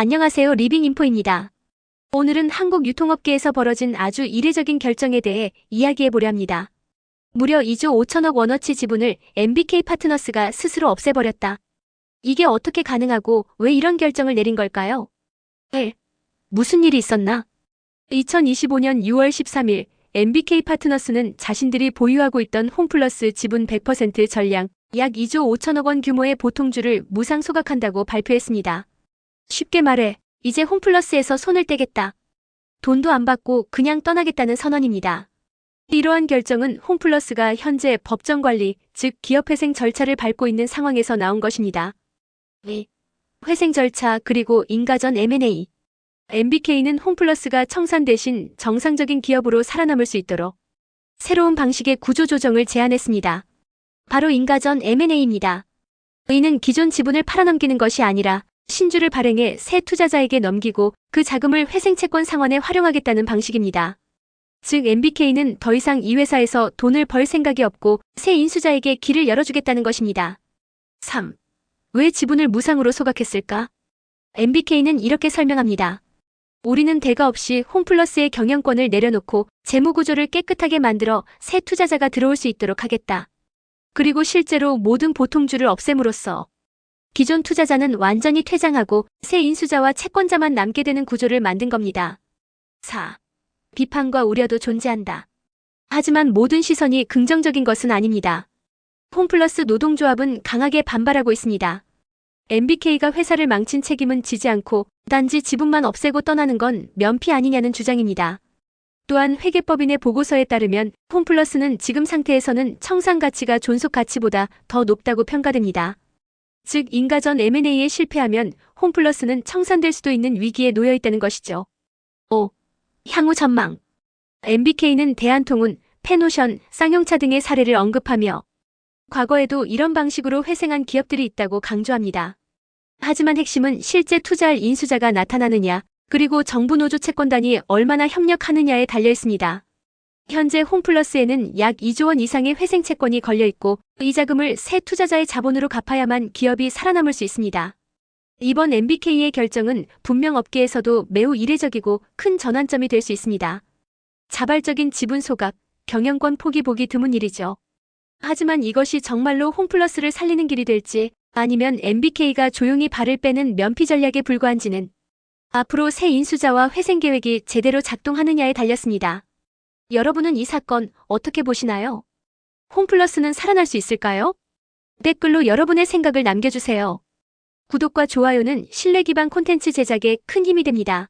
안녕하세요. 리빙인포입니다. 오늘은 한국 유통업계에서 벌어진 아주 이례적인 결정에 대해 이야기해 보려 합니다. 무려 2조 5천억 원어치 지분을 MBK 파트너스가 스스로 없애버렸다. 이게 어떻게 가능하고 왜 이런 결정을 내린 걸까요? 1. 무슨 일이 있었나? 2025년 6월 13일 MBK 파트너스는 자신들이 보유하고 있던 홈플러스 지분 100% 전량 약 2조 5천억 원 규모의 보통주를 무상 소각한다고 발표했습니다. 쉽게 말해 이제 홈플러스에서 손을 떼겠다. 돈도 안 받고 그냥 떠나겠다는 선언입니다. 이러한 결정은 홈플러스가 현재 법정 관리, 즉 기업회생 절차를 밟고 있는 상황에서 나온 것입니다. 네. 회생 절차 그리고 인가전 M&A. MBK는 홈플러스가 청산 대신 정상적인 기업으로 살아남을 수 있도록 새로운 방식의 구조 조정을 제안했습니다. 바로 인가전 M&A입니다. 이는 기존 지분을 팔아넘기는 것이 아니라 신주를 발행해 새 투자자에게 넘기고 그 자금을 회생 채권 상환에 활용하겠다는 방식입니다. 즉 MBK는 더 이상 이 회사에서 돈을 벌 생각이 없고 새 인수자에게 길을 열어주겠다는 것입니다. 3. 왜 지분을 무상으로 소각했을까? MBK는 이렇게 설명합니다. 우리는 대가 없이 홈플러스의 경영권을 내려놓고 재무구조를 깨끗하게 만들어 새 투자자가 들어올 수 있도록 하겠다. 그리고 실제로 모든 보통주를 없앰으로써 기존 투자자는 완전히 퇴장하고 새 인수자와 채권자만 남게 되는 구조를 만든 겁니다. 4. 비판과 우려도 존재한다. 하지만 모든 시선이 긍정적인 것은 아닙니다. 홈플러스 노동조합은 강하게 반발하고 있습니다. MBK가 회사를 망친 책임은 지지 않고 단지 지분만 없애고 떠나는 건 면피 아니냐는 주장입니다. 또한 회계법인의 보고서에 따르면 홈플러스는 지금 상태에서는 청산 가치가 존속 가치보다 더 높다고 평가됩니다. 즉 인가전 M&A에 실패하면 홈플러스는 청산될 수도 있는 위기에 놓여 있다는 것이죠. 5. 향후 전망 MBK는 대한통운, 페노션, 쌍용차 등의 사례를 언급하며 과거에도 이런 방식으로 회생한 기업들이 있다고 강조합니다. 하지만 핵심은 실제 투자할 인수자가 나타나느냐, 그리고 정부 노조 채권단이 얼마나 협력하느냐에 달려 있습니다. 현재 홈플러스에는 약 2조 원 이상의 회생 채권이 걸려 있고 이 자금을 새 투자자의 자본으로 갚아야만 기업이 살아남을 수 있습니다. 이번 MBK의 결정은 분명 업계에서도 매우 이례적이고 큰 전환점이 될 수 있습니다. 자발적인 지분 소각, 경영권 포기 보기 드문 일이죠. 하지만 이것이 정말로 홈플러스를 살리는 길이 될지 아니면 MBK가 조용히 발을 빼는 면피 전략에 불과한지는 앞으로 새 인수자와 회생 계획이 제대로 작동하느냐에 달렸습니다. 여러분은 이 사건 어떻게 보시나요? 홈플러스는 살아날 수 있을까요? 댓글로 여러분의 생각을 남겨주세요. 구독과 좋아요는 신뢰 기반 콘텐츠 제작에 큰 힘이 됩니다.